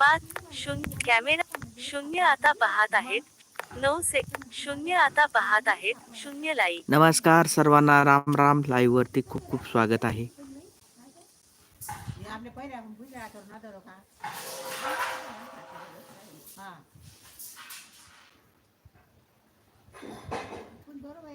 पाच शून्य कॅमेरा शून्य आता पाहत आहेत. नऊ से शून्य आता पाहत आहेत. शून्य लाईक नमस्कार सर्वांना राम राम लाईव्ह वरती खूप खूप स्वागत आहे. आपले पहिले आपण गुजरात करून का हा. बरोबर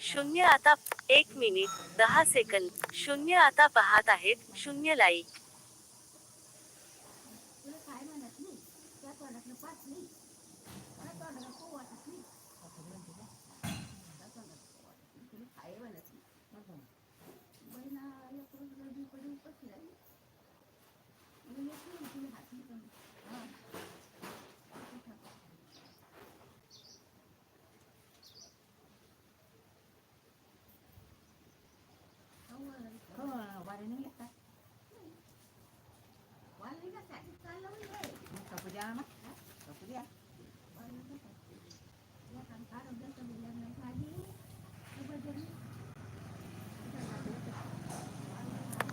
शून्य आता एक मिनिट दहा सेकंद. शून्य आता पाहत आहेत शून्य लाईक.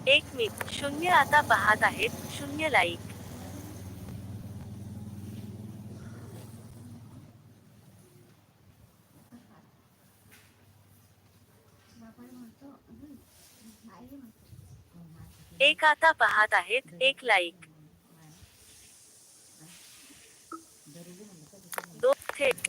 एक मिनट. शून्य आता पहात आहेत. शून्य लाईक एक आता पाहत आहेत. एक लाईक दोन थेट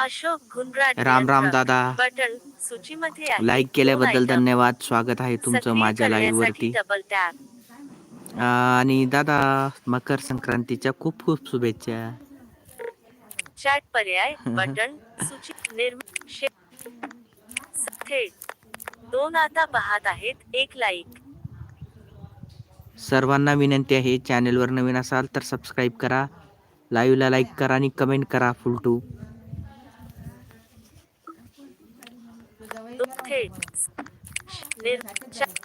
अशोक राम राम. दादा. बटन सूचीमध्ये लाईक केल्याबद्दल धन्यवाद. स्वागत आहे. तुमचं माझ्या लाईव्ह वरती. आणि दादा मकर संक्रांतीच्या खूप खूप शुभेच्छा. चॅट पर्याय बटन सूची थेट. दोन आता पाहत आहेत एक लाईक सर्वांना विनंती आहे चॅनेलवर नवीन असाल तर सबस्क्राईब करा. लाईव्हला लाईक करा आणि कमेंट करा फुल टू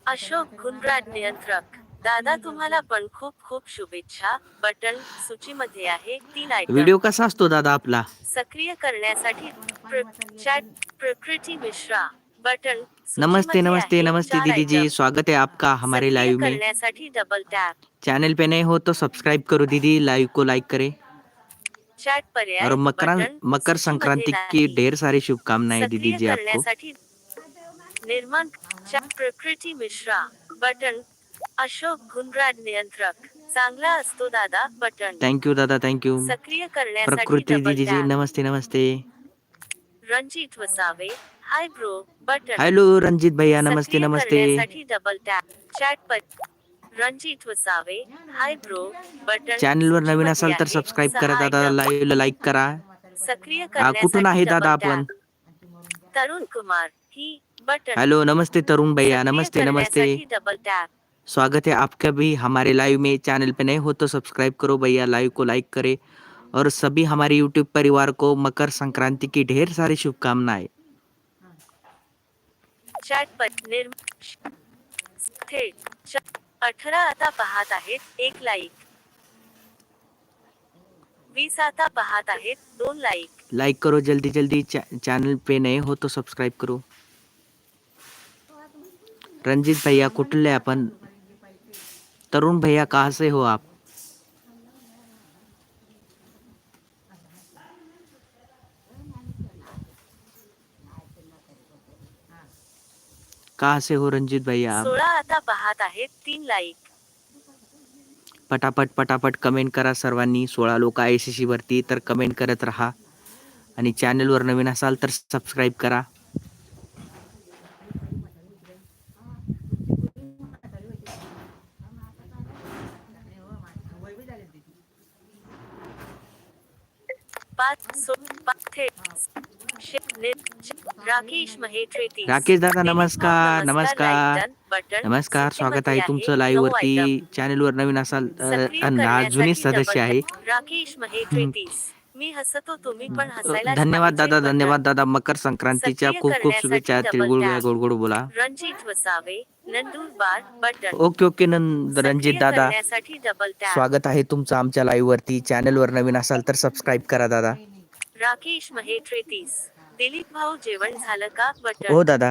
अशोक गुंडराट नियंत्रक. दादा तुम्हाला पण खूप खूप शुभेच्छा. बटन सूचीमध्ये आहे तीन आयटम व्हिडिओ कसा असतो दादा आपला? सक्रिय करण्यासाठी चॅट प्रकृती मिश्रा. बटन नमस्ते नमस्ते नमस्ते दीदी जी. स्वागत है आपका हमारे लाइव में. करण्यासाठी डबल टॅप चैनल पे नए हो तो सब्सक्राइब करो दीदी. लाइव को लाइक करें. चॅट पर्याय और मकर मकर संक्रांति की ढेर सारी शुभकामनाएँ दीदी जी आपको। निर्माण प्रकृती मिश्रा बटन अशोक गुंडराट नियंत्रक चांगला असतो दादा बटन। थैंक यू दादा थैंक यू सक्रिय करण्यासाठी प्रकृति दीदी जी नमस्ते नमस्ते। Ranjit Vasave hi bro button. Hello Ranjit भैया नमस्ते नमस्ते। डबल टॅप चॅट पर Ranjit Vasave. Hi bro button चॅनलवर नवीन असाल तर सबस्क्राईब करा दादा. लाईव्हला लाईक करा. सक्रिय करण्यासाठी कुठून आहे दादा आपण? तरुण कुमार ही बटन हेलो नमस्ते तरुण भैया नमस्ते नमस्ते. डबल टॅप स्वागत है आपका भी हमारे लाइव में. चैनल पे नए हो तो सब्सक्राइब करो भैया लाइव को लाइक करें. और सभी हमारे यूट्यूब परिवार को मकर संक्रांति की ढेर सारी शुभकामनाएँ। चॅट पर निर्म थेट च- अठरा आता पाहत आहेत, एक लाईक. वीस आता पाहत आहेत, दोन लाईक. लाइक करो जल्दी जल्दी, चा- चैनल पे नए हो तो सब्सक्राइब करो. रंजीत भैया कुठले अपन तरुण भैया कहाँ से हो आप? कहाँ से हो रंजीत भैया आप? सोळा आता पाहत आहेत तीन लाईक पटापट पटापट कमेंट करा सर्वांनी. सोळा लोक आय सी सी वरती तर कमेंट करत राहा. आणि चॅनलवर नवीन असाल तर सबस्क्राईब करा. पाच सो पाच थेट. राकेश दादा नमस्कार नमस्कार. नमस्कार. स्वागत आहे तुमचं लाईव्ह वरती. item. चॅनलवर नवीन असाल करण्यासाठी सदस्य आहे. राकेश. मी हसतो तुम्ही पण हसायला धन्यवाद दादा धन्यवाद दादा. मकर संक्रांतीच्या खूप खूप शुभेच्छा. तिळगुळ tap. गोड गोड बोला. Ranjit Vasave Nandurbar button. Okay okay नंद रणजित दादा. स्वागत आहे तुमचं आमच्या लाईव्ह वरती. चॅनलवर नवीन असाल तर सबस्क्राईब करा दादा. राकेश महेत्रे तीस. दिलीप भाऊ जेवण झालं का? हो बटन दादा.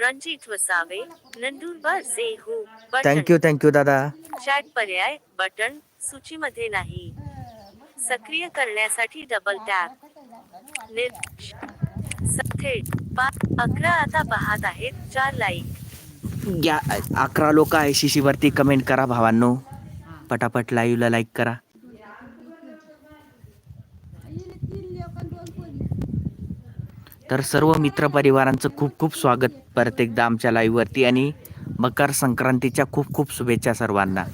रणजित वसावे. नंदुरबार से हु. थँक्यू थँक्यू दादा. चॅट पर्याय. बटन. सूचीमध्ये नाही. सक्रिय करण्यासाठी डबल टॅप थेट पाच अकरा आता पाहत आहेत. चार लाईक या अकरा लोक आहे. शिशीवरती कमेंट करा भावांनो. पटापट लाईव्हला लाईक करा हिने तीन लेक आणि दोन पोरी तर सर्व मित्रपरिवारांचं खूप खूप स्वागत परत एकदा आमच्या लाईव्ह वरती आणि मकर संक्रांतीच्या खूप खूप शुभेच्छा सर्वांना.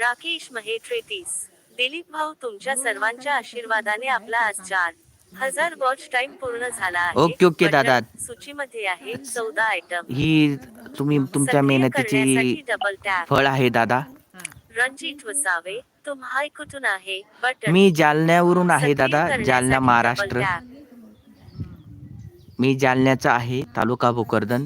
राकेश महेत्रे तीस दिलीप भाऊ तुमच्या सर्वांच्या आशीर्वादाने आपला आज चार हजार वॉच टाइम पूर्ण झाला आहे. ओके, ओके, दादा. सूचीमध्ये आहे चौदा आयटम ही तुम्ही तुमच्या मेहनतीची फळ आहे दादा. रणजित वसावे तुम्हाय कुठून आहे बटन मी जालन्यावरून आहे सक्रिय दादा. करण्यासाठी जालना double महाराष्ट्र. tap. मी जालन्याचा आहे तालुका भोकरदन.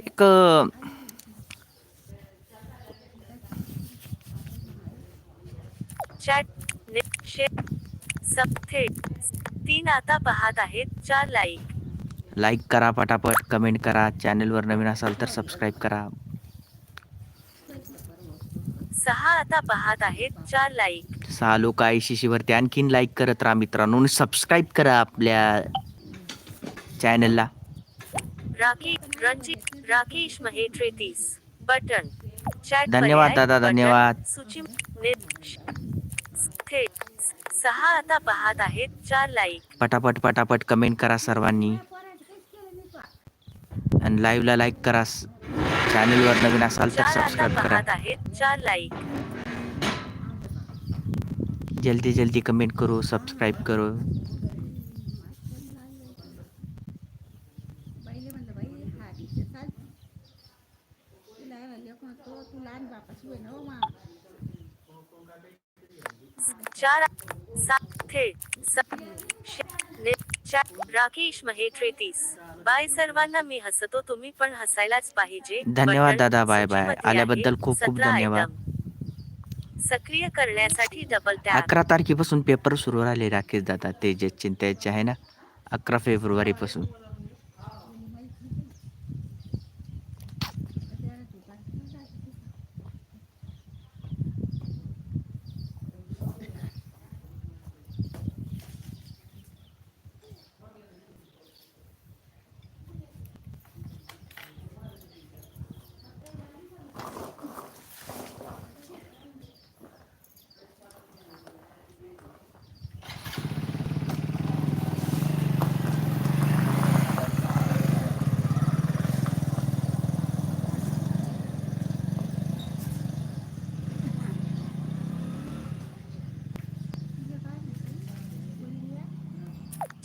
एक चॅट नि- शे- सब थेट तीन आता पाहत आहेत चार लाईक लाईक करा पटापट कमेंट करा. चॅनलवर नवीन असाल तर सबस्क्राईब करा. सहा आता पाहत आहेत चार लाईक सहा लोक आहे शिशीवरती आणखीन लाईक करत राहा मित्रांनो सबस्क्राईब करा आपल्या चॅनलला राकेश रणजित राकेश महेत्रे तीस बटन. चॅट धन्यवाद दादा, धन्यवाद. सूची सहा आता पाहत आहेत चार लाईक पटापट पटापट कमेंट करा सर्वांनी. एंड लाइव ला लाइक करा. चैनल वर नवीन असाल तर सबस्क्राईब करा. चार लाइक जल्दी जल्दी कमेंट करो सब्सक्राइब करो. चार सात राकेश महेत्रे तीस बाय सर्वांना मी हसतो तुम्ही पण हसायलाच पाहिजे धन्यवाद दादा, बाय बाय. आल्याबद्दल. खूप खूप 17 धन्यवाद. सक्रिय करण्यासाठी डबल अकरा तारखेपासून पेपर सुरू राहिले राकेश दादा तेजस चिंतेचे आहे ना अकरा फेब्रुवारी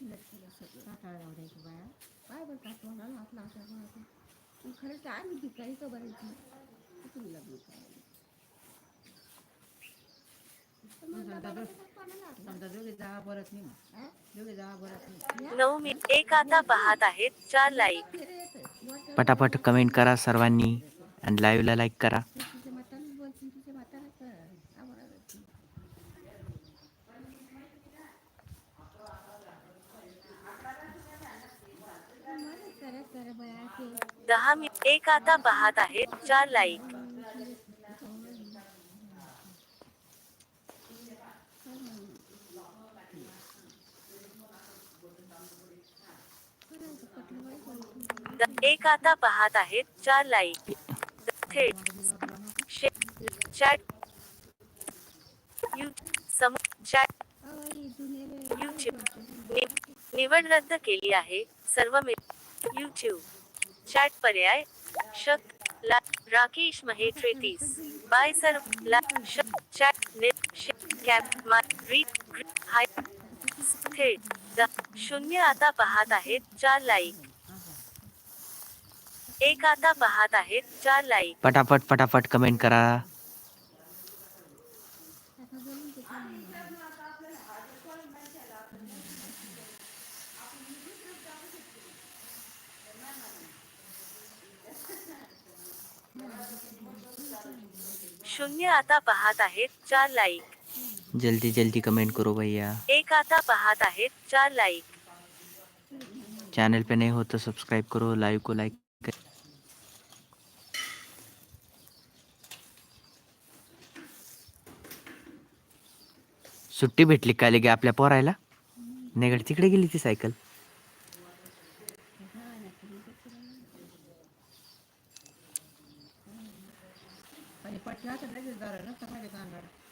काटाळा लावडायची बाया काय बरं काटवाला हात लावता खरं तर आम्ही का बरायची कुठून लग्न करायला नऊ मी एक आता पाहत आहेत चार लाईक पटापट कमेंट करा सर्वांनी आणि लाईव्हला लाईक करा. आता पाहत आहेत चार लाईक एक आता पाहत आहेत चार लाईक थेट chat you some chat YouTube निवड रद्द केली आहे. सर्व मे यूट्यूब चॅट पर्याय. शक ला राकेश महेत्रेतीस बाय सर ला श चॅट ने कॅप माय रीड हाय थेट. द शून्य आता पाहत आहेत चार लाईक. एक आता पाहत आहेत चार लाईक. पटापट पटापट कमेंट करा शून्य आता पाहत आहेत चार लाईक जल्दी जल्दी कमेंट करो भैया. एक आता पाहत आहेत चार लाईक चैनल पे नए हो तो सब्सक्राइब करो लाइव को लाइक सुट्टी भेटली काय लगे आपल्या पोरायला? नेगड तिकडे गेली ती सायकल दुकानदार है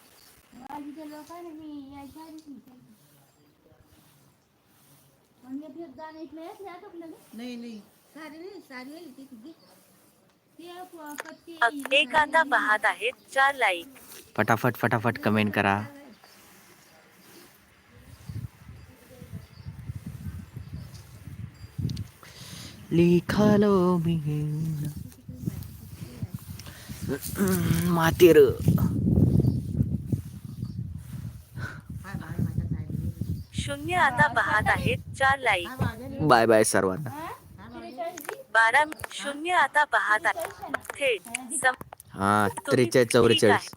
एक आता चार फटाफट फटाफट कमेंट करा लिखालो मी मातेर. शून्य आता पाहत आहेत चार लाईक बाय बाय सर्वांना. बारा शून्य आता पाहत आहेत. थेट हा त्रेचाळीस चौवेचाळीस.